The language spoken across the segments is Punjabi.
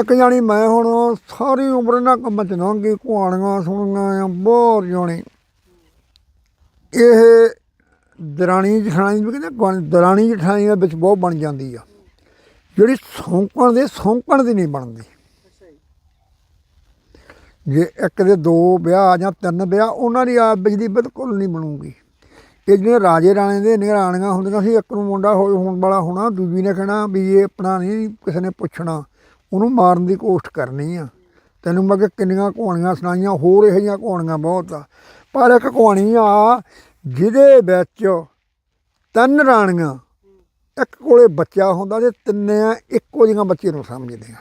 ਇੱਕ ਜਾਣੀ ਮੈਂ ਹੁਣ ਸਾਰੀ ਉਮਰ ਇਹਨਾਂ ਕੰਮਾਂ ਚ ਲੰਘੀ ਕਹਾਣੀਆਂ ਸੁਣੀਆਂ ਆ, ਬਹੁਤ ਜਾਣੀ। ਇਹ ਦਰਾਣੀ ਜਠਾਣੀ ਵੀ ਕਹਿੰਦੇ ਦਰਾਣੀ ਜਠਾਣੀ ਦੇ ਵਿੱਚ ਬਹੁਤ ਬਣ ਜਾਂਦੀ ਆ। ਜਿਹੜੀ ਸੌਂਕਣ ਦੇ, ਸੌਂਕਣ ਦੀ ਨਹੀਂ ਬਣਦੀ। ਜੇ ਇੱਕ ਦੇ ਦੋ ਵਿਆਹ ਜਾਂ ਤਿੰਨ ਵਿਆਹ, ਉਹਨਾਂ ਦੀ ਆਪ ਵਿੱਚ ਦੀ ਬਿਲਕੁਲ ਨਹੀਂ ਬਣੂਗੀ। ਇਹ ਜਿਹੜੇ ਰਾਜੇ ਰਾਣੇ ਦੇ ਨਿਹਰਾਣੀਆਂ ਹੁੰਦੀਆਂ ਸੀ, ਇੱਕ ਨੂੰ ਮੁੰਡਾ ਹੋਣ ਵਾਲਾ ਹੋਣਾ, ਦੂਜੀ ਨੇ ਕਹਿਣਾ ਵੀ ਇਹ ਆਪਣਾ ਨਹੀਂ, ਕਿਸੇ ਨੇ ਪੁੱਛਣਾ। ਉਹਨੂੰ ਮਾਰਨ ਦੀ ਕੋਸ਼ਿਸ਼ ਕਰਨੀ ਆ। ਤੈਨੂੰ ਮੈਂ ਕਿਹਾ ਕਿੰਨੀਆਂ ਕਹਾਣੀਆਂ ਸੁਣਾਈਆਂ, ਹੋਰ ਇਹੋ ਜਿਹੀਆਂ ਕਹਾਣੀਆਂ ਬਹੁਤ ਆ। ਪਰ ਇੱਕ ਕਹਾਣੀ ਆ, ਜਿਹਦੇ ਵਿੱਚ ਤਿੰਨ ਰਾਣੀਆਂ, ਇੱਕ ਕੋਲੇ ਬੱਚਾ ਹੁੰਦਾ ਤੇ ਤਿੰਨੇ ਇੱਕੋ ਜਿਹੀਆਂ ਬੱਚੇ ਨੂੰ ਸਮਝਦੇ ਆ।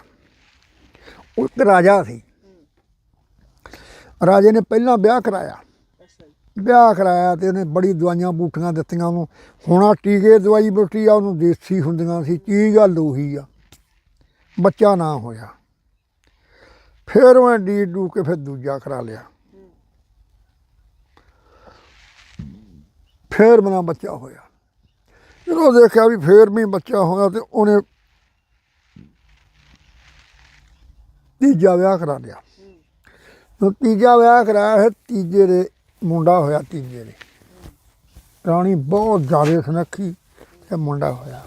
ਉਹ ਇੱਕ ਰਾਜਾ ਸੀ। ਰਾਜੇ ਨੇ ਪਹਿਲਾਂ ਵਿਆਹ ਕਰਾਇਆ। ਵਿਆਹ ਕਰਾਇਆ ਤੇ ਉਹਨੇ ਬੜੀ ਦਵਾਈਆਂ ਬੂਟੀਆਂ ਦਿੱਤੀਆਂ ਉਹਨੂੰ। ਹੁਣ ਆ ਟੀਕੇ ਦਵਾਈ ਬੂਟੀ ਆ, ਉਹਨੂੰ ਦੇਸੀ ਹੁੰਦੀਆਂ ਸੀ ਚੀਜ਼ ਆ ਲੋਹੀ ਆ। ਬੱਚਾ ਨਾ ਹੋਇਆ। ਫਿਰ ਉਹ ਡੀ ਡੂ ਕੇ ਫਿਰ ਦੂਜਾ ਕਰਾ ਲਿਆ। ਫਿਰ ਮੇਰਾ ਬੱਚਾ ਹੋਇਆ। ਜਦੋਂ ਦੇਖਿਆ ਵੀ ਫੇਰ ਵੀ ਬੱਚਾ ਹੋਇਆ ਤੇ ਉਹਨੇ ਤੀਜਾ ਵਿਆਹ ਕਰਾ ਲਿਆ। ਤੀਜਾ ਵਿਆਹ ਕਰਾਇਆ ਹੈ ਤੀਜੇ ਦੇ ਮੁੰਡਾ ਹੋਇਆ ਤੀਜੇ ਦੇ। ਰਾਣੀ ਬਹੁਤ ਜ਼ਿਆਦਾ ਸੁਨੱਖੀ ਤੇ ਮੁੰਡਾ ਹੋਇਆ।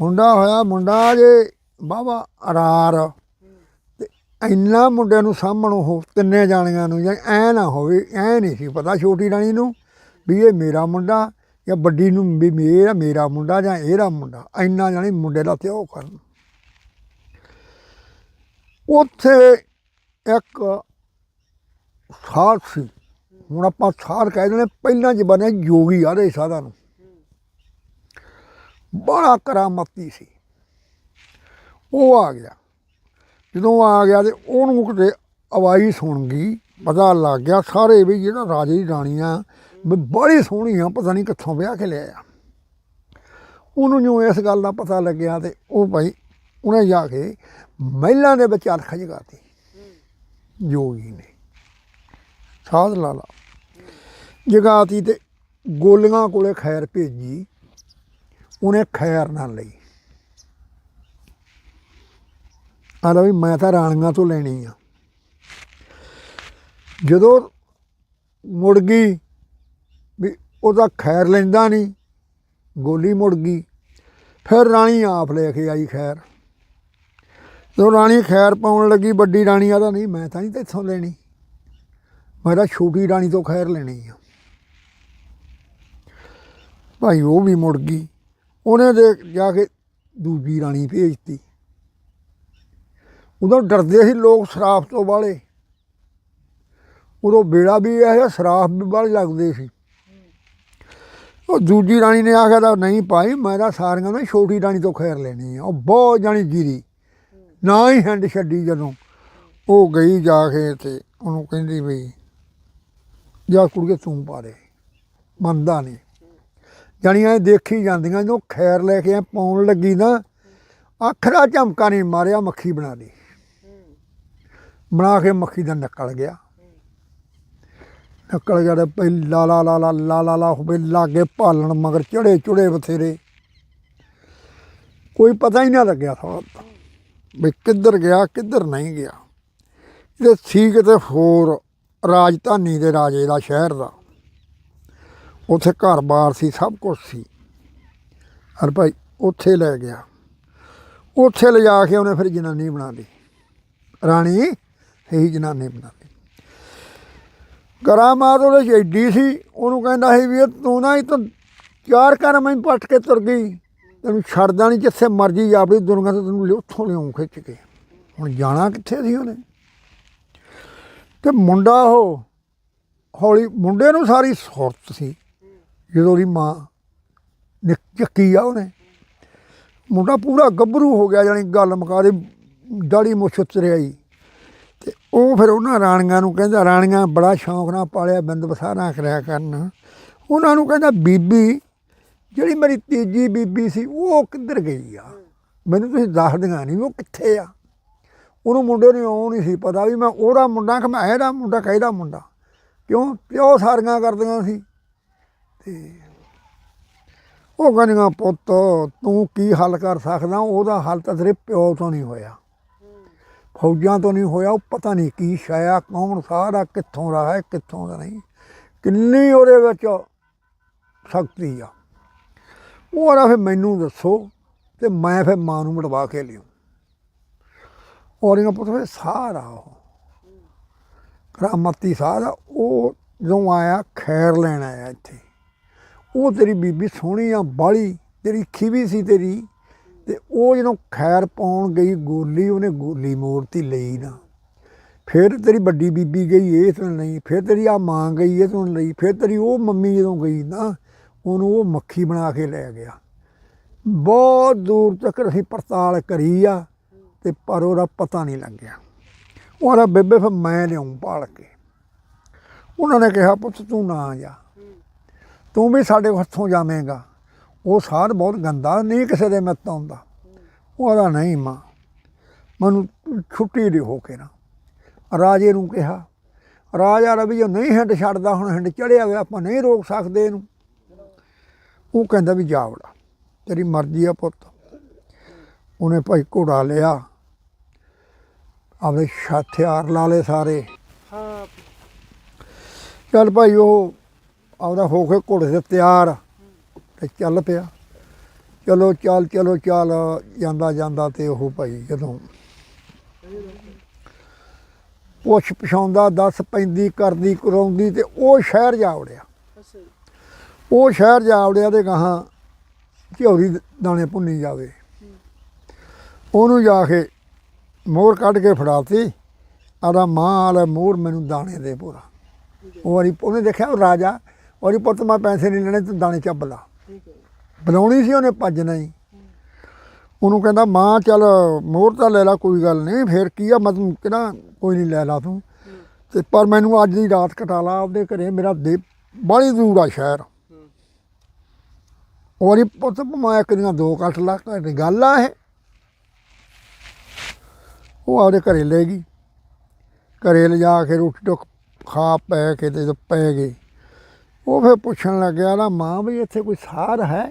ਮੁੰਡਾ ਹੋਇਆ, ਮੁੰਡਾ ਜੇ ਬਾਬਾ ਅਰਾਰ ਤੇ ਇੰਨਾ ਮੁੰਡਿਆਂ ਨੂੰ ਸਾਹਮਣ ਉਹ ਤਿੰਨੇ ਜਾਣਿਆਂ ਨੂੰ ਜਾਂ ਐ ਨਾ ਹੋਵੇ, ਐ ਨਹੀਂ ਸੀ ਪਤਾ ਛੋਟੀ ਰਾਣੀ ਨੂੰ ਵੀ ਇਹ ਮੇਰਾ ਮੁੰਡਾ ਜਾਂ ਵੱਡੀ ਨੂੰ ਵੀ ਮੇਰਾ ਮੇਰਾ ਮੁੰਡਾ ਜਾਂ ਇਹਦਾ ਮੁੰਡਾ, ਇੰਨਾ ਜਾਣੀ ਮੁੰਡੇ ਦਾ ਤੇ ਉਹ ਕਰਨ। ਉੱਥੇ ਇੱਕ ਸਾਧ ਸੀ। ਹੁਣ ਆਪਾਂ ਸਾਧ ਕਹਿ ਦਿੰਦੇ ਪਹਿਲਾਂ ਜ਼ਮਾਨੇ ਯੋਗੀ ਆਦੇ ਸਾਧਾਂ ਨੂੰ। ਬੜਾ ਕਰਾਮਤੀ ਸੀ। ਉਹ ਆ ਗਿਆ। ਜਦੋਂ ਆ ਗਿਆ ਤੇ ਉਹਨੂੰ ਕਿਤੇ ਆਵਾਜ਼ ਸੁਣ ਗਈ ਪਤਾ ਲੱਗ ਗਿਆ ਸਾਰੇ ਵੀ ਜਿਹੜਾ ਰਾਜੇ ਦੀ ਰਾਣੀ ਆ ਵੀ ਬੜੀ ਸੋਹਣੀ ਆ ਪਤਾ ਨਹੀਂ ਕਿੱਥੋਂ ਵਿਆਹ ਕੇ ਲਿਆਇਆ। ਉਹਨੂੰ ਜੋ ਇਸ ਗੱਲ ਦਾ ਪਤਾ ਲੱਗਿਆ ਤੇ ਉਹ ਭਾਈ ਉਹਨੇ ਜਾ ਕੇ ਮਹਿਲਾਂ ਦੇ ਵਿੱਚ ਅਰਖ ਜਗਾਤੀ ਜੋਗੀ ਨੇ। ਸਾਧ ਲਾਲਾ ਜਗਾਤੀ ਤੇ ਗੋਲੀਆਂ ਕੋਲੇ ਖੈਰ ਭੇਜੀ, ਉਹਨੇ ਖੈਰ ਨਾ ਲਈ। ਆਂਦਾ ਵੀ ਮੈਂ ਤਾਂ ਰਾਣੀਆਂ ਤੋਂ ਲੈਣੀ ਆ। ਜਦੋਂ ਮੁੜ ਗਈ ਵੀ ਉਹਦਾ ਖੈਰ ਲੈਂਦਾ ਨਹੀਂ, ਗੋਲੀ ਮੁੜ ਗਈ, ਫਿਰ ਰਾਣੀ ਆਪ ਲੈ ਕੇ ਆਈ ਖੈਰ। ਜਦੋਂ ਰਾਣੀ ਖੈਰ ਪਾਉਣ ਲੱਗੀ, ਵੱਡੀ ਰਾਣੀ ਆਦਾ ਨਹੀਂ, ਮੈਂ ਤਾਂ ਨਹੀਂ ਤੇਥੋਂ ਲੈਣੀ। ਮੈਂ ਤਾਂ ਛੋਟੀ ਰਾਣੀ ਤੋਂ ਖੈਰ ਲੈਣੀ ਆ। ਭਾਈ ਉਹ ਵੀ ਮੁੜ ਗਈ। ਉਹਨੇ ਦੇ ਜਾ ਕੇ ਦੂਜੀ ਰਾਣੀ ਭੇਜਤੀ। ਉਦੋਂ ਡਰਦੇ ਸੀ ਲੋਕ ਸ਼ਰਾਫ ਤੋਂ ਵਾਲੇ ਉਦੋਂ ਬੇੜਾ ਵੀ ਇਹ ਜਿਹਾ ਸ਼ਰਾਫ ਵੀ ਵਾਲੇ ਲੱਗਦੇ ਸੀ। ਉਹ ਦੂਜੀ ਰਾਣੀ ਨੇ ਆਖਿਆ ਤਾਂ ਨਹੀਂ ਭਾਈ, ਮੈਂ ਤਾਂ ਸਾਰੀਆਂ ਨੂੰ ਛੋਟੀ ਰਾਣੀ ਤੋਂ ਖੈਰ ਲੈਣੀ ਆ। ਉਹ ਬਹੁਤ ਜਾਣੀ ਜੀਰੀ। ਨਾ ਹੀ ਹੈਂਡ ਛੱਡੀ ਜਦੋਂ। ਉਹ ਗਈ ਜਾ ਕੇ ਤੇ ਉਹਨੂੰ ਕਹਿੰਦੀ ਵੀ, ਜਾ ਕੁੜੀਏ ਤੂੰ ਪਾ ਦੇ। ਮੰਨਦਾ ਨਹੀਂ। ਜਾਣੀਆਂ ਇਹ ਦੇਖੀ ਜਾਂਦੀਆਂ, ਜਦੋਂ ਖੈਰ ਲੈ ਕੇ ਐਂ ਪਾਉਣ ਲੱਗੀ ਨਾ, ਆਖਰਾ ਝਮਕਾ ਨਹੀਂ ਮਾਰਿਆ, ਮੱਖੀ ਬਣਾ ਲਈ। ਬਣਾ ਕੇ ਮੱਖੀ ਦਾ ਨਿਕਲ ਗਿਆ। ਨਿਕਲ ਗਿਆ ਤੇ ਪਹਿਲਾ ਲਾ ਲਾ ਲਾ ਲਾ ਲਾ ਲਾ ਹੋਵੇ, ਲਾਗੇ ਭਾਲਣ ਮਗਰ ਚੜੇ ਚੁੜੇ ਬਥੇਰੇ। ਕੋਈ ਪਤਾ ਹੀ ਨਾ ਲੱਗਿਆ ਥੋੜਾ ਵੀ ਕਿੱਧਰ ਗਿਆ, ਕਿੱਧਰ ਨਹੀਂ ਗਿਆ। ਇਹ ਸੀ ਕਿਤੇ ਹੋਰ ਰਾਜਧਾਨੀ ਦੇ ਰਾਜੇ ਦਾ ਸ਼ਹਿਰ ਦਾ। ਉੱਥੇ ਘਰ-ਬਾਰ ਸੀ, ਸਭ ਕੁਝ ਸੀ। ਹਰ ਭਾਈ, ਉੱਥੇ ਲੈ ਗਿਆ। ਉੱਥੇ ਲਿਜਾ ਕੇ ਉਹਨੇ ਫਿਰ ਜਨਾਨੀ ਬਣਾ ਲਈ। ਰਾਣੀ, ਇਹੀ ਜਨਾਨੀ ਬਣਾ ਲਈ। ਕਰਾਮਾਤ ਉਹਦੇ ਚ ਐਡੀ ਸੀ, ਉਹਨੂੰ ਕਹਿੰਦਾ ਸੀ ਵੀ ਇਹ ਤੂੰ ਨਾ ਹੀ ਤਾਂ ਚਾਰ ਕਰ ਮੈਂ ਪੱਟ ਕੇ ਤੁਰ ਗਈ। ਤੈਨੂੰ ਛੱਡਦਾ ਨਹੀਂ ਜਿੱਥੇ ਮਰਜ਼ੀ ਜਾਵੜੀ ਦੁਨੀਆ ਤੋਂ ਤੈਨੂੰ ਲਿ- ਉੱਥੋਂ ਲਿਆਉਂ ਖਿੱਚ ਕੇ। ਹੁਣ ਜਾਣਾ ਕਿੱਥੇ ਸੀ ਉਹਨੇ? ਤੇ ਮੁੰਡਾ ਉਹ, ਹੌਲੀ, ਮੁੰਡੇ ਨੂੰ ਸਾਰੀ ਸੁਰਤ ਸੀ। ਜਦੋਂ ਉਹਦੀ ਮਾਂ ਨਿਕ ਚੱਕੀ ਆ ਉਹਨੇ, ਮੁੰਡਾ ਪੂਰਾ ਗੱਭਰੂ ਹੋ ਗਿਆ ਜਾਣੀ ਗੱਲ ਮੁਕਾ ਦੇ ਦਾੜੀ ਮੁੱਛ ਉਤਰਿਆਈ ਤੇ ਉਹ ਫਿਰ ਉਹਨਾਂ ਰਾਣੀਆਂ ਨੂੰ ਕਹਿੰਦਾ, ਰਾਣੀਆਂ, ਬੜਾ ਸ਼ੌਂਕ ਨਾਲ ਪਾਲਿਆ ਬਿੰਦ ਬਸਾਰਾ ਕਰਿਆ ਕਰਨ। ਉਹਨਾਂ ਨੂੰ ਕਹਿੰਦਾ, ਬੀਬੀ, ਜਿਹੜੀ ਮੇਰੀ ਤੀਜੀ ਬੀਬੀ ਸੀ, ਉਹ ਕਿੱਧਰ ਗਈ ਆ? ਮੈਨੂੰ ਤੁਸੀਂ ਦੱਸਦੀਆਂ ਨਹੀਂ, ਉਹ ਕਿੱਥੇ ਆ? ਉਹਨੂੰ ਮੁੰਡੇ ਨੂੰ ਉਹ ਨਹੀਂ ਸੀ ਪਤਾ ਵੀ ਮੈਂ ਉਹਦਾ ਮੁੰਡਾ ਕਿ ਮੈਂ ਇਹਦਾ ਮੁੰਡਾ, ਕਿਹਦਾ ਮੁੰਡਾ? ਕਿਉਂ? ਪਿਓ ਸਾਰੀਆਂ ਕਰਦੀਆਂ ਸੀ। ਤੇ ਉਹ ਕਹਿੰਦੀਆਂ, ਪੁੱਤ, ਤੂੰ ਕੀ ਹੱਲ ਕਰ ਸਕਦਾ? ਉਹਦਾ ਹੱਲ ਤਾਂ ਤੇਰੇ ਪਿਓ ਤੋਂ ਨਹੀਂ ਹੋਇਆ। ਫੌਜਾਂ ਤੋਂ ਨਹੀਂ ਹੋਇਆ, ਉਹ ਪਤਾ ਨਹੀਂ ਕੀ ਛਾਇਆ ਕੌਣ, ਸਾਰਾ ਕਿੱਥੋਂ ਦਾ ਹੈ, ਕਿੱਥੋਂ ਦਾ ਨਹੀਂ। ਕਿੰਨੀ ਉਹਦੇ ਵਿੱਚ ਸ਼ਕਤੀ ਆ। ਉਹ ਆਦਾ ਫਿਰ ਮੈਨੂੰ ਦੱਸੋ ਤੇ ਮੈਂ ਫਿਰ ਮਾਂ ਨੂੰ ਮਟਵਾ ਕੇ ਲਿਆਉਂ। ਔਰੀਆਂ ਪੁੱਤ, ਫਿਰ ਸਾਰਾ ਉਹ ਕਰਾਮਤੀ ਸਾਰਾ, ਉਹ ਜਦੋਂ ਆਇਆ, ਖੈਰ ਲੈਣ ਆਇਆ ਇੱਥੇ। ਉਹ ਤੇਰੀ ਬੀਬੀ ਸੋਹਣੀ ਆ, ਬਾਲੀ, ਤੇਰੀ ਖੀਵੀ ਸੀ ਤੇਰੀ, ਤੇ ਉਹ ਜਦੋਂ ਖੈਰ ਪਾਉਣ ਗਈ ਗੋਲੀ, ਉਹਨੇ ਗੋਲੀ ਮੂਰਤੀ ਲਈ ਨਾ। ਫਿਰ ਤੇਰੀ ਵੱਡੀ ਬੀਬੀ ਗਈ, ਇਹ ਤੋਂ ਲਈ, ਫਿਰ ਤੇਰੀ ਆ ਮਾਂ ਗਈ, ਇਹ ਤੋਂ ਲਈ, ਫਿਰ ਤੇਰੀ ਉਹ ਮੰਮੀ ਜਦੋਂ ਗਈ ਨਾ, ਉਹਨੂੰ ਉਹ ਮੱਖੀ ਬਣਾ ਕੇ ਲੈ ਗਿਆ। ਬਹੁਤ ਦੂਰ ਤੱਕ ਅਸੀਂ ਪੜਤਾਲ ਕਰੀ ਆ, ਤੇ ਪਰ ਉਹਦਾ ਪਤਾ ਨਹੀਂ ਲੱਗਿਆ। ਉਹਦਾ ਬੇਬੇ ਫਿਰ ਮੈਂ ਲਿਆਉਂ ਪਾਲ ਕੇ। ਉਹਨਾਂ ਨੇ ਕਿਹਾ, ਪੁੱਤ ਤੂੰ ਨਾ ਜਾ। ਤੂੰ ਵੀ ਸਾਡੇ ਹੱਥੋਂ ਜਾਵੇਂਗਾ। ਉਹ ਸਾਧ ਬਹੁਤ ਗੰਦਾ ਨਹੀਂ ਕਿਸੇ ਦੇ ਮੱਤ ਆਉਂਦਾ। ਉਹਦਾ ਨਹੀਂ ਮਾਂ ਮੈਨੂੰ ਛੁੱਟੀ ਦੇ ਹੋ ਕੇ ਨਾ। ਰਾਜੇ ਨੂੰ ਕਿਹਾ ਰਾਜਾ ਰਵੀ ਜੋ ਨਹੀਂ ਹਿੰਡ ਛੱਡਦਾ ਹੁਣ ਹਿੰਡ ਚੜਿਆ ਹੋਇਆ ਆਪਾਂ ਨਹੀਂ ਰੋਕ ਸਕਦੇ ਇਹਨੂੰ। ਉਹ ਕਹਿੰਦਾ ਵੀ ਜਾਵੜਾ ਤੇਰੀ ਮਰਜ਼ੀ ਆ ਪੁੱਤ। ਉਹਨੇ ਭਾਈ ਘੋੜਾ ਲਿਆ ਆਪਦੇ ਹਥਿਆਰ ਲਾ ਲਏ ਸਾਰੇ। ਹਾਂ। ਚੱਲ ਭਾਈ ਉਹ ਆਪਦਾ ਹੋ ਕੇ ਘੋੜੇ ਤੇ ਤਿਆਰ ਤੇ ਚੱਲ ਪਿਆ। ਚਲੋ, ਚੱਲ ਚਲੋ, ਚੱਲ, ਜਾਂਦਾ ਜਾਂਦਾ ਤੇ ਉਹ ਭਾਈ ਜਦੋਂ ਪੁੱਛ ਪਛਾਉਂਦਾ, ਦੱਸ ਪੈਂਦੀ, ਕਰਦੀ, ਕਰਾਉਂਦੀ ਤੇ ਉਹ ਸ਼ਹਿਰ ਜਾ ਵੜਿਆ ਉਹ ਸ਼ਹਿਰ ਜਾ ਵੜਿਆ ਤੇ ਗਾਹਾਂ ਝਿਉਰੀ ਦਾਣੇ ਭੁੰਨੀ ਜਾਵੇ। ਉਹਨੂੰ ਜਾ ਕੇ ਮੋਹਰ ਕੱਢ ਕੇ ਫੜਾਤੀ। ਆਦਾ ਮਾਂ ਵਾਲਾ ਮੋਹਰ ਮੈਨੂੰ ਦਾਣੇ ਦੇ ਪੂਰਾ। ਉਹ ਵਾਰੀ ਉਹਨੇ ਦੇਖਿਆ ਰਾਜਾ ਉਹਦੀ ਪੁੱਤ ਮੈਂ ਪੈਸੇ ਨਹੀਂ ਲੈਣੇ, ਤੂੰ ਦਾਣੇ ਚੱਬ ਲਾ। ਬੁਲਾਉਣੀ ਸੀ ਉਹਨੇ ਭੱਜਣਾ ਹੀ ਉਹਨੂੰ ਕਹਿੰਦਾ, ਮਾਂ, ਚੱਲ ਮੋਹਰ ਤਾਂ ਲੈ ਲਾ, ਕੋਈ ਗੱਲ ਨਹੀਂ, ਫੇਰ ਕੀ ਆ, ਮੈਂ ਤੈਨੂੰ ਕਹਿੰਦਾ ਕੋਈ ਨਹੀਂ ਲੈ ਲਾ ਤੂੰ। ਤੇ ਪਰ ਮੈਨੂੰ ਅੱਜ ਦੀ ਰਾਤ ਕਟਾ ਲਾ ਆਪਦੇ ਘਰੇ, ਮੇਰਾ ਦੇ ਬਾਹਲੀ ਦੂਰ ਆ ਸ਼ਹਿਰ। ਉਹਦੀ ਪੁੱਤ, ਮੈਂ ਇੱਕ ਦੀਆਂ ਦੋ ਕੱਟ ਲਾ ਗੱਲ ਆ ਇਹ। ਉਹ ਆਪਦੇ ਘਰੇ ਲੈ ਗਈ। ਘਰੇ ਲਿਜਾ ਕੇ ਰੋਟੀ ਟੁੱਕ ਖਾ, ਪੈ ਕੇ ਤੇ ਪੈ ਗਈ ਉਹ ਫਿਰ ਪੁੱਛਣ ਲੱਗਿਆ ਨਾ ਮਾਂ ਵੀ ਇੱਥੇ ਕੋਈ ਸਾਰ ਹੈ?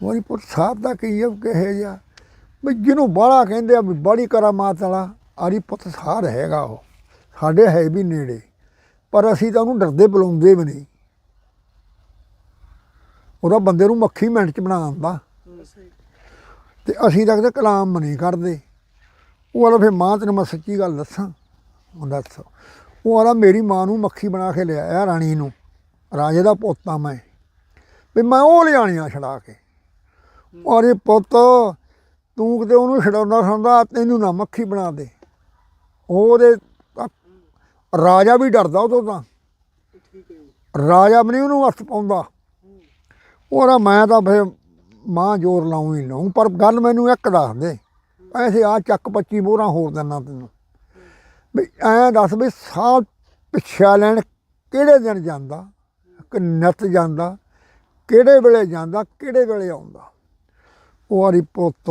ਉਹਦੀ ਪੁੱਤ ਸਾਰ ਦਾ ਕੀ ਹੈ ਕਹੇ ਜਾ ਵੀ ਜਿਹਨੂੰ ਬਾਹਲਾ ਕਹਿੰਦੇ ਆ ਵੀ ਬੜੀ ਕਰਾਮਾਤ ਵਾਲਾ ਆਰੀ ਪੁੱਤ ਸਾਰ ਹੈਗਾ ਉਹ, ਸਾਡੇ ਹੈ ਵੀ ਨੇੜੇ, ਪਰ ਅਸੀਂ ਤਾਂ ਉਹਨੂੰ ਡਰਦੇ ਬੁਲਾਉਂਦੇ ਵੀ ਨਹੀਂ। ਉਹਦਾ ਬੰਦੇ ਨੂੰ ਮੱਖੀ ਮਿੰਟ ਚ ਬਣਾ ਆਉਂਦਾ ਤੇ ਅਸੀਂ ਤਾਂ ਕਦੇ ਕਲਾਮ ਨਹੀਂ ਕਰਦੇ ਉਹ ਵਾਲਾ ਫਿਰ ਮਾਂ ਤੈਨੂੰ ਮੈਂ ਸੱਚੀ ਗੱਲ ਦੱਸਾਂ ਉਹ ਦੱਸੋ। ਉਹ ਵਾਲਾ ਮੇਰੀ ਮਾਂ ਨੂੰ ਮੱਖੀ ਬਣਾ ਕੇ ਲਿਆਇਆ ਰਾਣੀ ਨੂੰ। ਰਾਜੇ ਦਾ ਪੋਤਾ ਮੈਂ। ਵੀ ਮੈਂ ਉਹ ਲਿਆਣੀਆਂ ਛੜਾ ਕੇ। ਔਰੇ ਪੁੱਤ, ਤੂੰ ਕਿਤੇ ਉਹਨੂੰ ਛਡਾਉਂਦਾ ਸੰਦਾ, ਤੈਨੂੰ ਨਾ ਮੱਖੀ ਬਣਾ ਦੇ। ਉਹਦੇ ਰਾਜਾ ਵੀ ਡਰਦਾ ਉਹ ਤੋਂ ਤਾਂ। ਰਾਜਾ ਵੀ ਨਹੀਂ ਉਹਨੂੰ ਹੱਥ ਪਾਉਂਦਾ। ਉਹਦਾ ਮੈਂ ਤਾਂ ਫਿਰ ਮਾਂ ਜ਼ੋਰ ਲਾਉਂ ਹੀ ਲਾਉਂ, ਪਰ ਗੱਲ ਮੈਨੂੰ ਇੱਕ ਦੱਸ ਦੇ। ਪੈਸੇ ਆ ਚੱਕ 25 ਮੋਹਰਾਂ ਹੋਰ ਦਿੰਨਾ ਤੈਨੂੰ। ਵੀ ਐਂ ਦੱਸ ਵੀ ਸਾਹ ਪਿੱਛਾ ਲੈਣ ਕਿਹੜੇ ਦਿਨ ਜਾਂਦਾ, ਕਿ ਨੱਤ ਜਾਂਦਾ, ਕਿਹੜੇ ਵੇਲੇ ਜਾਂਦਾ, ਕਿਹੜੇ ਵੇਲੇ ਆਉਂਦਾ। ਉਹ ਆਰੀ ਪੁੱਤ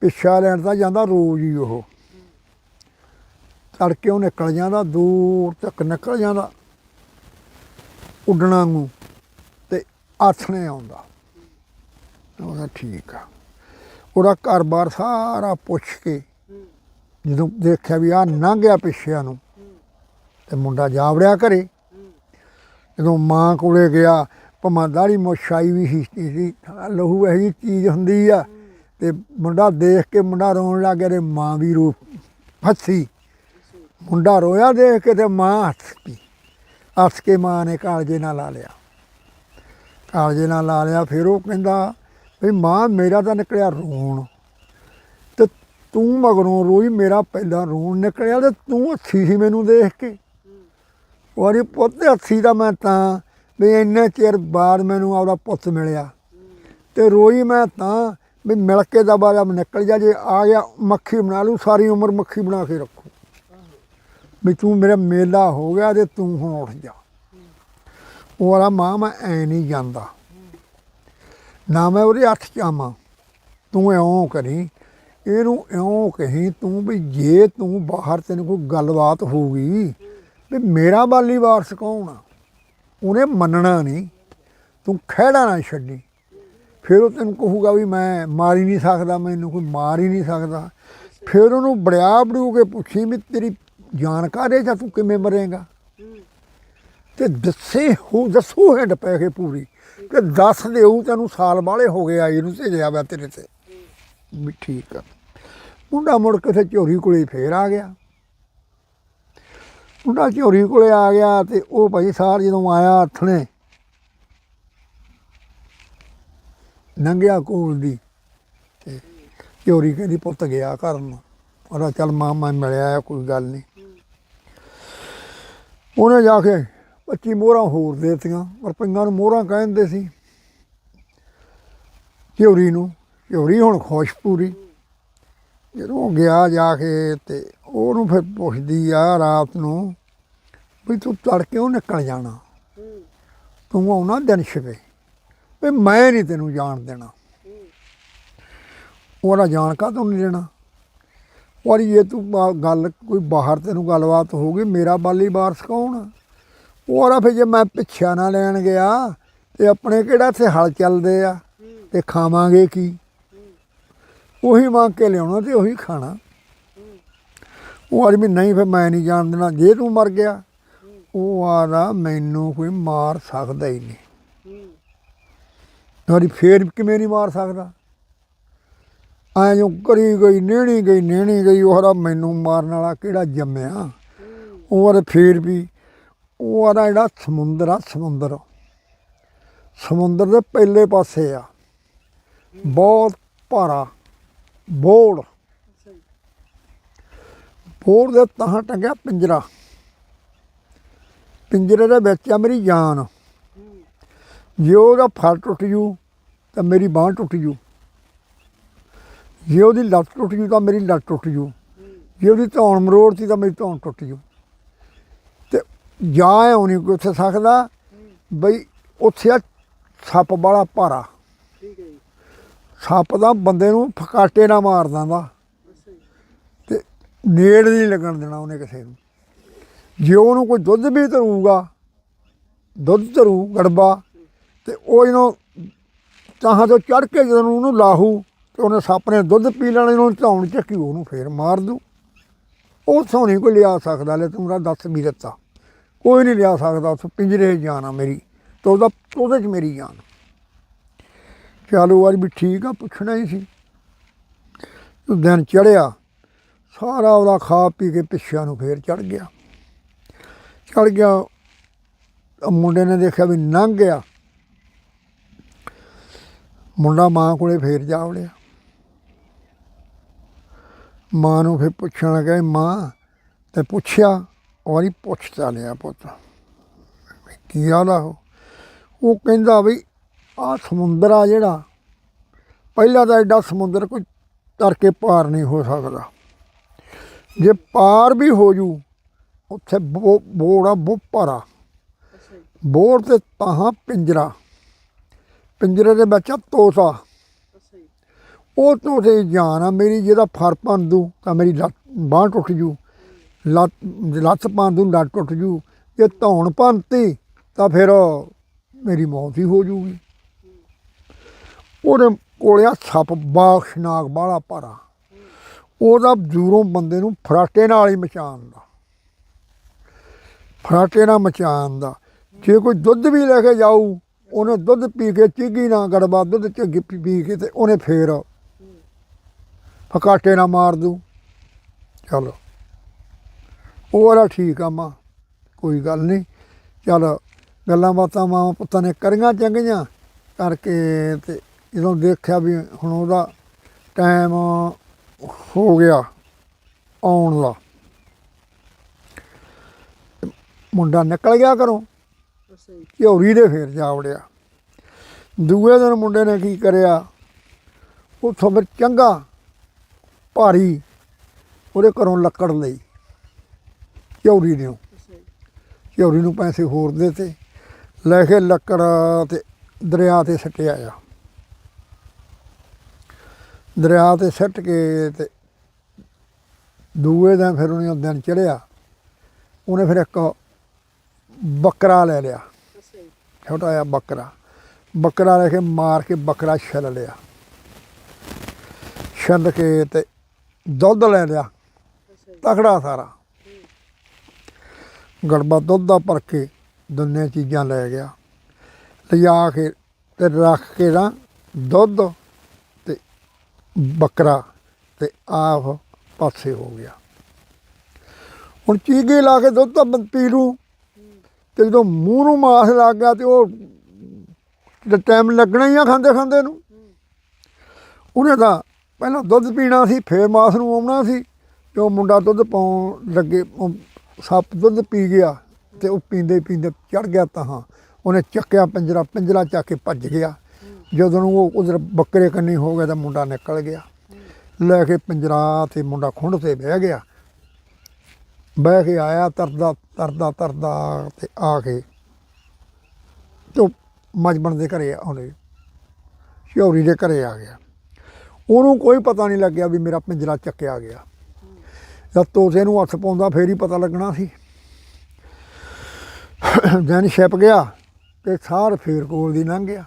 ਪਿੱਛਾ ਲੈਣ ਤਾਂ ਜਾਂਦਾ ਰੋਜ਼ ਹੀ ਉਹ। ਤੜਕੇ ਉਹ ਨਿਕਲ ਜਾਂਦਾ, ਦੂਰ ਤੱਕ ਨਿਕਲ ਜਾਂਦਾ। ਉੱਡਣਾ ਨੂੰ ਤੇ ਆਥਣੇ ਆਉਂਦਾ। ਉਹਦਾ ਠੀਕ ਆ। ਉਹਦਾ ਘਰ-ਬਾਰ ਸਾਰਾ ਪੁੱਛ ਕੇ ਜਦੋਂ ਦੇਖਿਆ ਵੀ ਆ ਲੰਘ ਗਿਆ ਪਿੱਛਿਆਂ ਨੂੰ, ਤੇ ਮੁੰਡਾ ਜਾਵੜਿਆ ਘਰੇ। ਜਦੋਂ ਮਾਂ ਕੋਲੇ ਗਿਆ, ਭਮਾ ਦਾੜੀ ਮੋਛਾਈ ਵੀ ਸੀ ਸੀ ਲਹੂ ਇਹੀ ਚੀਜ਼ ਹੁੰਦੀ ਆ। ਤੇ ਮੁੰਡਾ ਦੇਖ ਕੇ ਮੁੰਡਾ ਰੋਣ ਲੱਗ ਗਿਆ, ਤੇ ਮਾਂ ਵੀ ਰੋ ਫੱਸੀ। ਮੁੰਡਾ ਰੋਇਆ ਦੇਖ ਕੇ ਤੇ ਮਾਂ ਹੱਸ ਪਈ। ਹੱਸ ਕੇ ਮਾਂ ਨੇ ਕਾਲਜੇ ਨਾਲ ਲਾ ਲਿਆ। ਕਾਲਜੇ ਨਾਲ ਲਾ ਲਿਆ, ਫਿਰ ਉਹ ਕਹਿੰਦਾ ਵੀ ਮਾਂ, ਮੇਰਾ ਤਾਂ ਨਿਕਲਿਆ ਰੋਣ। ਤੂੰ ਮਗਰੋਂ ਰੋਈ ਮੇਰਾ ਪਹਿਲਾਂ ਰੋਣ ਨਿਕਲਿਆ ਤੇ ਤੂੰ ਹੱਸੀ ਸੀ ਮੈਨੂੰ ਦੇਖ ਕੇ। ਉਹਦੀ ਪੁੱਤ ਹੱਸੀ ਦਾ ਮੈਂ ਤਾਂ, ਵੀ ਇੰਨੇ ਚਿਰ ਬਾਅਦ ਮੈਨੂੰ ਆਪਦਾ ਪੁੱਤ ਮਿਲਿਆ। ਤੇ ਰੋਈ ਮੈਂ ਤਾਂ, ਵੀ ਮਿਲ ਕੇ ਦਾ ਬਾਅਦ ਨਿਕਲ ਜਾ, ਜੇ ਆ ਗਿਆ ਮੱਖੀ ਬਣਾ ਲੂ ਸਾਰੀ ਉਮਰ ਮੱਖੀ ਬਣਾ ਕੇ ਰੱਖੂ। ਵੀ ਤੂੰ ਮੇਰਾ ਮੇਲਾ ਹੋ ਗਿਆ ਤੇ ਤੂੰ ਹੁਣ ਉੱਠ ਜਾ। ਉਹ ਵਾਲਾ ਮਾਂ ਮੈਂ ਐ ਨਹੀਂ ਜਾਂਦਾ। ਨਾ ਮੈਂ ਉਹਦੇ ਹੱਥ ਚ ਆਵਾਂ। ਤੂੰ ਐਉਂ ਕਰੀ ਇਹਨੂੰ ਇਉਂ ਕਹੀਂ ਤੂੰ ਵੀ ਜੇ ਤੂੰ ਬਾਹਰ ਤੈਨੂੰ ਕੋਈ ਗੱਲਬਾਤ ਹੋਊਗੀ ਵੀ ਮੇਰਾ ਬਾਲੀ ਵਾਰਸ ਕੌਣ ਆ? ਉਹਨੇ ਮੰਨਣਾ ਨਹੀਂ। ਤੂੰ ਖਹਿੜਾ ਨਾ ਛੱਡੀ। ਫਿਰ ਉਹ ਤੈਨੂੰ ਕਹੂਗਾ ਵੀ ਮੈਂ ਮਾਰ ਹੀ ਨਹੀਂ ਸਕਦਾ, ਮੈਨੂੰ ਕੋਈ ਮਾਰ ਹੀ ਨਹੀਂ ਸਕਦਾ। ਫਿਰ ਉਹਨੂੰ ਬੜਿਆ ਬੜੂ ਕੇ ਪੁੱਛੀ ਵੀ ਤੇਰੀ ਜਾਨ ਜਾਂ ਤੂੰ ਕਿਵੇਂ ਮਰੇਗਾ? ਹੂੰ ਤੇ ਦੱਸੇ ਹੋ, ਦੱਸੋ ਹੈਂਡ ਪੈ ਕੇ ਪੂਰੀ। ਕਿ ਦੱਸ ਦਿਓ ਤੈਨੂੰ ਸਾਲ ਵਾਲੇ ਹੋ ਗਏ ਆਈ ਨੂੰ ਭੇਜਿਆ ਵਾ ਤੇਰੇ ਤੇ। ਵੀ ਠੀਕ ਆ। ਮੁੰਡਾ ਮੁੜ ਕਿਸੇ ਚੋਰੀ ਕੋਲੇ ਫੇਰ ਆ ਗਿਆ। ਮੁੰਡਾ ਝੋਰੀ ਕੋਲੇ ਆ ਗਿਆ ਤੇ ਉਹ ਭਾਈ ਸਾਰ ਜਦੋਂ ਆਇਆ ਹੱਥਣੇ ਨੰਗਿਆ ਕੋਲ ਦੀ ਤੇ ਝੋਰੀ ਕਹਿੰਦੀ ਪੁੱਤ ਗਿਆ ਘਰ ਨੂੰ। ਉਹਦਾ ਚੱਲ ਮਾਮਾ ਮਿਲਿਆ ਆ, ਕੋਈ ਗੱਲ ਨਹੀਂ ਉਹਨੇ ਜਾ ਕੇ 25 ਮੋਹਰਾਂ ਹੋਰ ਦੇਤੀਆਂ ਪਰ ਪਿੰਗਾਂ ਨੂੰ ਮੋਹਰਾਂ ਕਹਿੰਦੇ ਸੀ ਝੋਰੀ ਨੂੰ। ਝੋਰੀ ਹੁਣ ਖੁਸ਼ ਪੂਰੀ। ਜਦੋਂ ਗਿਆ ਜਾ ਕੇ ਤੇ ਉਹਨੂੰ ਫਿਰ ਪੁੱਛਦੀ ਆ ਰਾਤ ਨੂੰ ਵੀ ਤੂੰ ਤੜਕੇ ਉਹ ਨਿਕਲ ਜਾਣਾ? ਤੂੰ ਆਉਣਾ ਦਿਨ ਛਵੇ। ਵੀ ਮੈਂ ਨਹੀਂ ਤੈਨੂੰ ਜਾਣ ਦੇਣਾ। ਉਹਦਾ ਜਾਣ ਕਾ ਤੂੰ ਨਹੀਂ ਦੇਣਾ? ਔਰ ਇਹ ਤੂੰ ਬਾ- ਗੱਲ, ਕੋਈ ਬਾਹਰ ਤੈਨੂੰ ਗੱਲਬਾਤ ਹੋ ਗਈ ਮੇਰਾ ਬਾਲੀ ਵਾਰਸ ਕੌਣ? ਆ? ਫਿਰ ਜੇ ਮੈਂ ਪਿੱਛਾ ਨਾ ਲੈਣ ਗਿਆ ਤੇ ਆਪਣੇ ਕਿਹੜਾ ਇੱਥੇ ਹਲ ਚੱਲਦੇ ਆ? ਹੂੰ ਤੇ ਖਾਵਾਂਗੇ ਕੀ? ਉਹੀ ਮੰਗ ਕੇ ਲਿਆਉਣਾ ਤੇ ਉਹੀ ਖਾਣਾ। ਉਹ ਆਦਮੀ ਨਹੀਂ ਫਿਰ ਮੈਂ ਨਹੀਂ ਜਾਣ ਦੇਣਾ, ਜੇ ਤੂੰ ਮਰ ਗਿਆ, ਉਹ ਆਦਾ ਮੈਨੂੰ ਕੋਈ ਮਾਰ ਸਕਦਾ ਹੀ ਨਹੀਂ। ਹੂੰ ਤੁਹਾਡੀ ਫੇਰ ਕਿਵੇਂ ਨਹੀਂ ਮਾਰ ਸਕਦਾ? ਐਂ ਜੋ ਕਰੀ ਗਈ, ਨੇਣੀ ਗਈ ਨੇਣੀ ਗਈ, ਉਹ ਆਦਾ ਮੈਨੂੰ ਮਾਰਨ ਵਾਲਾ ਕਿਹੜਾ ਜੰਮਿਆ? ਉਹ ਆਦਾ ਫੇਰ ਵੀ, ਉਹ ਆਦਾ ਜਿਹੜਾ ਸਮੁੰਦਰ ਆ, ਸਮੁੰਦਰ। ਸਮੁੰਦਰ ਦੇ ਪਹਿਲੇ ਪਾਸੇ ਆ। ਬਹੁਤ ਭਾਰਾ। ਬੋੜ। ਅੱਛਾ ਬੋੜ ਦੇ ਤਾਂ ਟੰਗਿਆ ਪਿੰਜਰਾ। ਪਿੰਜਰੇ ਦੇ ਵਿੱਚ ਆ ਮੇਰੀ ਜਾਨ। ਜੇ ਉਹਦਾ ਫਲ ਟੁੱਟ ਜੂ, ਤਾਂ ਮੇਰੀ ਬਾਂਹ ਟੁੱਟ ਜੂ। ਜੇ ਉਹਦੀ ਲੱਤ ਟੁੱਟ ਜੂ, ਤਾਂ ਮੇਰੀ ਲੱਤ ਟੁੱਟ ਜੂ। ਜੇ ਉਹਦੀ ਧੌਣ ਮਰੋੜ ਸੀ, ਤਾਂ ਮੇਰੀ ਧੌਣ ਟੁੱਟ ਜੂ। ਤੇ ਜਾਂ ਐਉਂ ਨਹੀਂ ਕੋਈ ਉੱਥੇ ਸਕਦਾ। ਬਈ ਉੱਥੇ ਆ ਸੱਪ ਵਾਲਾ ਭਾਰਾ। ਸੱਪ ਦਾ ਬੰਦੇ ਨੂੰ ਫਕਾਟੇ ਨਾ ਮਾਰ ਦਿੰਦਾ। ਅੱਛਾ ਤੇ ਨੇੜ ਨਹੀਂ ਲੱਗਣ ਦੇਣਾ ਉਹਨੇ ਕਿਸੇ ਨੂੰ। ਜੇ ਉਹਨੂੰ ਕੋਈ ਦੁੱਧ ਵੀ ਧਰੂਗਾ, ਦੁੱਧ ਧਰੂ ਗੜਬਾ, ਤੇ ਉਹ ਇਹਨੂੰ ਚਾਹਾਂ ਤੋਂ ਚੜ ਕੇ ਜਦੋਂ ਉਹਨੂੰ ਲਾਹੂ, ਤੇ ਉਹਨੇ ਸੱਪ ਨੇ ਦੁੱਧ ਪੀ ਲੈਣਾ, ਇਹਨੂੰ ਧੌਣ ਚੱਕੀ, ਉਹਨੂੰ ਫੇਰ ਮਾਰ ਦੂ। ਉਹ ਸੋਨੀ ਕੋਈ ਲਿਆ ਸਕਦਾ, ਲੈ ਤੂੰ ਮੇਰਾ ਦੱਸ ਵੀ ਦਿੱਤਾ। ਕੋਈ ਨਹੀਂ ਲਿਆ ਸਕਦਾ ਉਸ ਪਿੰਜਰੇ 'ਚ ਆ ਮੇਰੀ, ਤੇ ਉਹਦਾ ਉਹਦੇ 'ਚ ਮੇਰੀ ਜਾਨ। ਚਲੋ ਅੱਜ ਵੀ ਠੀਕ ਆ, ਪੁੱਛਣਾ ਹੀ ਸੀ। ਦਿਨ ਚੜਿਆ ਸਾਰਾ ਉਹਦਾ ਖਾ ਪੀ ਕੇ ਪਿੱਛਿਆਂ ਨੂੰ ਫੇਰ ਚੜ ਗਿਆ। ਚੜ ਗਿਆ ਮੁੰਡੇ ਨੇ ਦੇਖਿਆ ਵੀ ਲੰਘ ਗਿਆ। ਮੁੰਡਾ ਮਾਂ ਕੋਲੇ ਫੇਰ ਜਾ ਵੜਿਆ। ਮਾਂ ਨੂੰ ਫਿਰ ਪੁੱਛਣ ਲੱਗਾ ਮਾਂ, ਤੇ ਪੁੱਛਿਆ ਔਰ ਹੀ ਪੁੱਛਤਾ ਲਿਆ ਪੁੱਤ। ਵੀ ਕੀ ਹਾਲ ਆ ਉਹ? ਉਹ ਕਹਿੰਦਾ ਵੀ ਆ ਸਮੁੰਦਰ ਆ ਜਿਹੜਾ ਪਹਿਲਾਂ ਤਾਂ ਐਡਾ ਸਮੁੰਦਰ ਕੋਈ ਤਰ ਕੇ ਪਾਰ ਨਹੀਂ ਹੋ ਸਕਦਾ। ਜੇ ਪਾਰ ਵੀ ਹੋ ਜੂ ਉੱਥੇ ਬੋੜ ਆ ਬੋ ਭਾਰਾ। ਅੱਛਾ ਜੀ। ਬੋੜ ਤੇ ਤਾਹਾਂ ਪਿੰਜਰਾ। ਪਿੰਜਰੇ ਦੇ ਵਿੱਚ ਜੀ। ਉਹ ਤੋਤੇ ਦੀ ਜਾਨ ਆ ਮੇਰੀ ਜਿਹਦਾ ਫਰ ਪੰਦੂ ਤਾਂ ਮੇਰੀ ਲੱਤ ਬਾਂਹ ਟੁੱਟ ਜੂ। ਲੱਤ ਲੱਤ ਪੰਦੂ ਲੱਤ ਟੁੱਟ ਜੂ। ਜੇ ਧੌਣ ਪੰਤੀ ਤਾਂ ਫਿਰ ਮੇਰੀ ਮੌਤ ਹੀ ਹੋ ਜੂਗੀ। ਉਹਦੇ ਕੋਲੇ ਆ ਸੱਪ ਬਾਖਸ਼ਨਾਕ ਬਾਲਾ ਭਾਰਾ। ਉਹਦਾ ਦੂਰੋਂ ਬੰਦੇ ਨੂੰ ਫਰਾਟੇ ਨਾਲ ਹੀ ਮਚਾਉਣ ਦਾ। ਫਰਾਟੇ ਨਾਲ ਮਚਾਉਣ ਦਾ। ਜੇ ਕੋਈ ਦੁੱਧ ਵੀ ਲੈ ਕੇ ਜਾਊ, ਉਹਨੇ ਦੁੱਧ ਪੀ ਕੇ ਚੀਗੀ ਨਾ ਗੜਬਾ ਦੁੱਧ ਝੱਗੀ ਪੀ ਪੀ ਕੇ ਤੇ ਉਹਨੇ ਫੇਰ ਫਕਾਟੇ ਨਾ ਮਾਰ ਦੂ ਚਲੋ। ਉਹ ਵਾਲਾ ਠੀਕ ਆ ਮਾਂ, ਕੋਈ ਗੱਲ ਨਹੀਂ। ਚਲ, ਗੱਲਾਂ ਬਾਤਾਂ ਮਾਂ ਪੁੱਤਾਂ ਨੇ ਕਰੀਆਂ ਚੰਗੀਆਂ ਕਰਕੇ ਤੇ ਜਦੋਂ ਦੇਖਿਆ ਵੀ ਹੁਣ ਉਹਦਾ ਟਾਈਮ ਹੋ ਗਿਆ ਆਉਣ ਦਾ। ਮੁੰਡਾ ਨਿਕਲ ਗਿਆ ਘਰੋਂ ਅੱਛਾ ਝੋਰੀ ਦੇ ਫੇਰ ਜਾ ਵੜਿਆ। ਦੂਏ ਦਿਨ ਮੁੰਡੇ ਨੇ ਕੀ ਕਰਿਆ? ਉੱਥੋਂ ਫਿਰ ਚੰਗਾ ਭਾਰੀ ਉਹਦੇ ਘਰੋਂ ਲੱਕੜ ਲਈ ਝੋਰੀ ਦਿਓ। ਝੌਰੀ ਨੂੰ ਪੈਸੇ ਹੋਰ ਦਿੱਤੇ। ਲੈ ਕੇ ਲੱਕੜ ਤੇ ਦਰਿਆ ਤੇ ਸੱਟਿਆ ਆ। ਦਰਿਆ ਤੇ ਸੱਟ ਕੇ ਤੇ ਦੂਏ ਦਿਨ ਫਿਰ ਉਹਨੇ ਦਿਨ ਚੜਿਆ। ਉਹਨੇ ਫਿਰ ਇੱਕ ਬੱਕਰਾ ਲੈ ਲਿਆ। ਛੋਟਾ ਜਿਹਾ ਬੱਕਰਾ। ਬੱਕਰਾ ਲੈ ਕੇ ਮਾਰ ਕੇ ਬੱਕਰਾ ਛਿੱਲ ਲਿਆ। ਛਿੱਲ ਕੇ ਤੇ ਦੁੱਧ ਲੈ ਲਿਆ। ਅੱਛਾ ਤਕੜਾ ਸਾਰਾ। ਗੜਬਾ ਦੁੱਧ ਦਾ ਭਰ ਕੇ ਦੋਨੇ ਚੀਜ਼ਾਂ ਲੈ ਗਿਆ। ਲਿਆ ਕੇ ਤੇ ਰੱਖ ਕੇ ਨਾ ਦੁੱਧ ਬੱਕਰਾ ਤੇ ਆਪ ਪਾਸੇ ਹੋ ਗਿਆ। ਹੁਣ ਚੀਗੇ ਲਾ ਕੇ ਦੁੱਧ ਤਾਂ ਬੰਦ ਪੀ ਲੂ ਤੇ ਜਦੋਂ ਮੂੰਹ ਨੂੰ ਮਾਸ ਲੱਗ ਗਿਆ ਤੇ ਉਹ ਤੇ ਟਾਈਮ ਲੱਗਣਾ ਹੀ ਆ ਖਾਂਦੇ ਖਾਂਦੇ ਨੂੰ। ਉਹਨੇ ਤਾਂ ਪਹਿਲਾਂ ਦੁੱਧ ਪੀਣਾ ਸੀ, ਫੇਰ ਮਾਸ ਨੂੰ ਆਉਣਾ ਸੀ ਤੇ ਉਹ ਮੁੰਡਾ ਦੁੱਧ ਪਾਉਣ ਲੱਗੇ ਸੱਪ ਦੁੱਧ ਪੀ ਗਿਆ ਤੇ ਉਹ ਪੀਂਦੇ ਪੀਂਦੇ ਚੜ ਗਿਆ ਤਾਂ ਹਾਂ। ਉਹਨੇ ਚੱਕਿਆ ਪਿੰਜਰਾ ਪਿੰਜਰਾ ਚੱਕ ਕੇ ਭੱਜ ਗਿਆ। ਜਦੋਂ ਉਹ ਉਧਰ ਬੱਕਰੇ ਕੰਨੀ ਹੋ ਗਿਆ ਤਾਂ ਮੁੰਡਾ ਨਿਕਲ ਗਿਆ। ਲੈ ਕੇ ਪਿੰਜਰਾ ਤੇ ਮੁੰਡਾ ਖੁੰਡ ਤੇ ਬਹਿ ਗਿਆ। ਬਹਿ ਕੇ ਆਇਆ ਤਰਦਾ ਤਰਦਾ ਤਰਦਾ ਤੇ ਆ ਕੇ ਤੇ ਮਜਬਣ ਦੇ ਘਰੇ ਆਉਂਦੇ। ਸ਼ਿਉਰੀ ਦੇ ਘਰੇ ਆ ਗਿਆ। ਉਹਨੂੰ ਕੋਈ ਪਤਾ ਨਹੀਂ ਲੱਗਿਆ ਵੀ ਮੇਰਾ ਪਿੰਜਰਾ ਚੱਕਿਆ ਗਿਆ। ਜਦ ਤੋਤੇ ਨੂੰ ਹੱਥ ਪਾਉਂਦਾ ਫੇਰ ਹੀ ਪਤਾ ਲੱਗਣਾ ਸੀ। ਦਿਨ ਛਿਪ ਗਿਆ ਤੇ ਸਾਰ ਫੇਰ ਕੋਲ ਦੀ ਲੰਘ ਗਿਆ।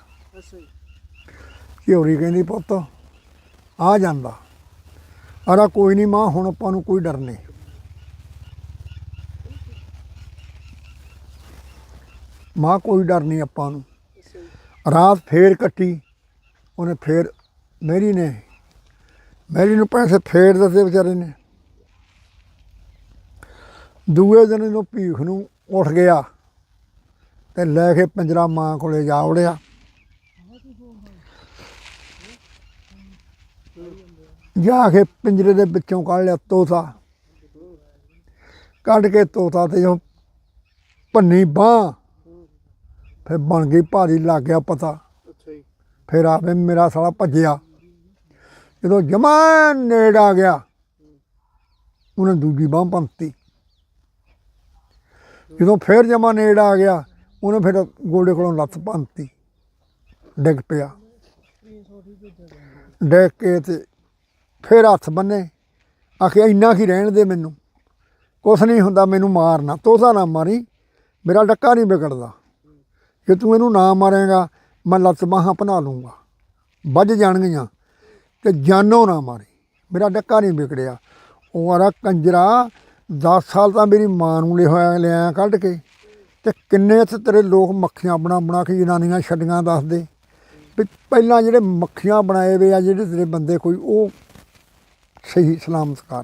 ਝਿਉਰੀ ਕਹਿੰਦੀ, ਪੁੱਤ, ਆ ਜਾਂਦਾ। ਅਰਾ ਕੋਈ ਨਹੀਂ ਮਾਂ, ਹੁਣ ਆਪਾਂ ਨੂੰ ਕੋਈ ਡਰ ਨਹੀਂ ਮਾਂ, ਕੋਈ ਡਰ ਨਹੀਂ ਆਪਾਂ ਨੂੰ। ਰਾਤ ਫੇਰ ਕੱਟੀ, ਉਹਨੇ ਫੇਰ ਮੇਰੀ ਨੇ। ਮੇਰੀ ਨੂੰ ਪੈਸੇ ਫੇਰ ਦਿੱਤੇ ਵਿਚਾਰੇ ਨੇ। ਦੂਏ ਦਿਨ ਇਹਨੂੰ ਭੀਖ ਨੂੰ ਉੱਠ ਗਿਆ ਤੇ ਲੈ ਕੇ ਪੰਜਰਾ ਮਾਂ ਕੋਲੇ ਜਾ ਵੜਿਆ। ਜਾ ਕੇ ਪਿੰਜਰੇ ਦੇ ਵਿੱਚੋਂ ਕੱਢ ਲਿਆ ਤੋਤਾ। ਕੱਢ ਕੇ ਤੋਤਾ ਤੇ ਜੋ ਭੰਨੀ ਬਾਹ ਫਿਰ ਬਣ ਗਈ ਭਾਰੀ ਲੱਗ ਗਿਆ ਪਤਾ ਫਿਰ ਆਪੇ ਮੇਰਾ ਸਾਲਾ ਭੱਜਿਆ। ਜਦੋਂ ਜਮਾ ਨੇੜ ਆ ਗਿਆ ਉਹਨੇ ਦੂਜੀ ਬਾਹ ਪੰਤੀ ਜਦੋਂ ਫਿਰ ਜਮਾ ਨੇੜ ਆ ਗਿਆ ਉਹਨੇ ਫਿਰ ਗੋਡੇ ਕੋਲੋਂ ਲੱਤ ਪੰਤੀ ਡਿੱਗ ਪਿਆ। ਡਿੱਗ ਕੇ ਤੇ ਫਿਰ ਹੱਥ ਬੰਨੇ। ਆਖਿਆ ਇੰਨਾ ਕੀ ਰਹਿਣ ਦੇ ਮੈਨੂੰ? ਕੁਛ ਨਹੀਂ ਹੁੰਦਾ, ਮੈਨੂੰ ਮਾਰਨਾ ਤੋਸਾ ਨਾ ਮਾਰੀ। ਮੇਰਾ ਡੱਕਾ ਨਹੀਂ ਵਿਗੜਦਾ। ਜੇ ਤੂੰ ਇਹਨੂੰ ਨਾ ਮਾਰੇਗਾ, ਮੈਂ ਲੱਤ ਬਾਹਾਂ ਬਣਾ ਲੂੰਗਾ। ਵੱਜ ਜਾਣਗੀਆਂ ਤੇ ਜਾਨੋਂ ਨਾ ਮਾਰੀ। ਮੇਰਾ ਡੱਕਾ ਨਹੀਂ ਵਿਗੜਿਆ। ਉਹ ਆਰਾ ਕੰਜਰਾ 10 ਸਾਲ ਤਾਂ ਮੇਰੀ ਮਾਂ ਨੂੰ ਲਿਆ ਹੋਇਆ, ਲਿਆ ਕੱਢ ਕੇ। ਤੇ ਕਿੰਨੇ ਇੱਥੇ ਤੇਰੇ ਲੋਕ ਮੱਖੀਆਂ ਬਣਾ ਬਣਾ ਕੇ ਜਨਾਨੀਆਂ ਛੱਡੀਆਂ ਦੱਸਦੇ। ਵੀ ਪਹਿਲਾਂ ਜਿਹੜੇ ਮੱਖੀਆਂ ਬਣਾਏ ਵੇ ਆ, ਜਿਹੜੇ ਤੇਰੇ ਬੰਦੇ ਕੋਈ, ਉਹ ਸਹੀ ਸਲਾਮਤ ਕਰ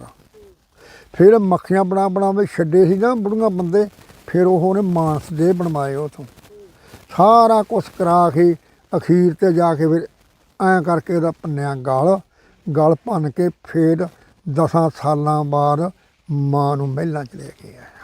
ਫਿਰ ਮੱਖੀਆਂ ਬਣਾ ਬਣਾ ਕੇ ਛੱਡੇ ਸੀ ਨਾ ਬੁੜੀਆਂ ਬੰਦੇ, ਫਿਰ ਉਹ ਉਹਨੇ ਮਾਨਸ ਦੇ ਬਣਵਾਏ ਉਥੋਂ। ਸਾਰਾ ਕੁਛ ਕਰਾ ਕੇ ਅਖੀਰ ਤੇ ਜਾ ਕੇ ਫਿਰ ਐਂ ਕਰਕੇ ਉਹਦਾ ਪੰਨਿਆ ਗਲ ਗਲ ਭੰਨ ਕੇ ਫਿਰ ਦਸਾਂ ਸਾਲਾਂ ਬਾਅਦ ਮਾਂ ਨੂੰ ਮਹਿਲਾਂ ਚ ਲੈ ਕੇ ਆਇਆ।